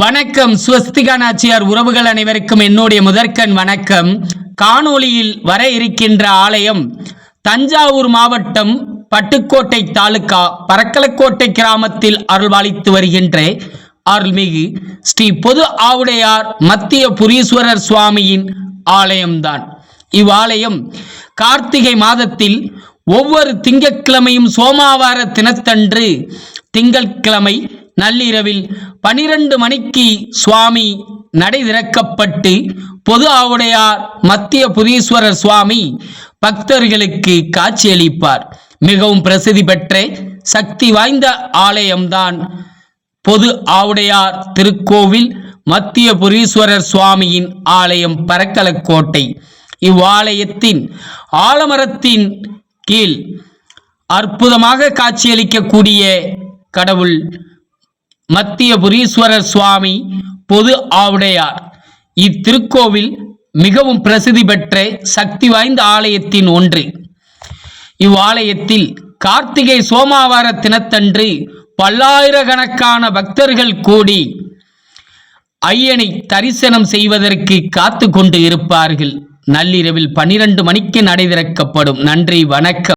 வணக்கம். ஸ்வஸ்திகா நாச்சியார் உறவுகள் அனைவருக்கும் என்னுடைய முதற்கண் வணக்கம். காணொளியில் வர இருக்கின்ற ஆலயம் தஞ்சாவூர் மாவட்டம் பட்டுக்கோட்டை தாலுகா பரக்கலக்கோட்டை கிராமத்தில் அருள்வாளித்து வருகின்ற அருள்மிகு ஸ்ரீ பொது ஆவுடையார் மத்திய புரீஸ்வரர் சுவாமியின் ஆலயம்தான். இவ்வாலயம் கார்த்திகை மாதத்தில் ஒவ்வொரு திங்கட்கிழமையும் சோமாவார தினத்தன்று திங்கட்கிழமை நள்ளிரவில் பனிரெண்டு மணிக்கு சுவாமி நடை திறக்கப்பட்டு பொது ஆவுடையார் மத்திய புரீஸ்வரர் சுவாமி பக்தர்களுக்கு காட்சியளிப்பார் மிகவும் பிரசித்தி பெற்ற சக்தி வாய்ந்த ஆலயம்தான் பொது ஆவுடையார் திருக்கோவில் மத்திய புரீஸ்வரர் சுவாமியின் ஆலயம் பரக்கலக்கோட்டை. இவ்வாலயத்தின் ஆலமரத்தின் கீழ் அற்புதமாக காட்சியளிக்கக்கூடிய கடவுள் மத்திய புரீஸ்வரர் சுவாமி பொது ஆவுடையார். இத்திருக்கோவில் மிகவும் பிரசித்தி பெற்ற சக்தி வாய்ந்த ஆலயத்தின் ஒன்று. இவ்வாலயத்தில் கார்த்திகை சோமாவார தினத்தன்று பல்லாயிரக்கணக்கான பக்தர்கள் கூடி ஐயனை தரிசனம் செய்வதற்கு காத்து கொண்டு இருப்பார்கள். நள்ளிரவில் பனிரெண்டு மணிக்கு நடை திறக்கப்படும். நன்றி வணக்கம்.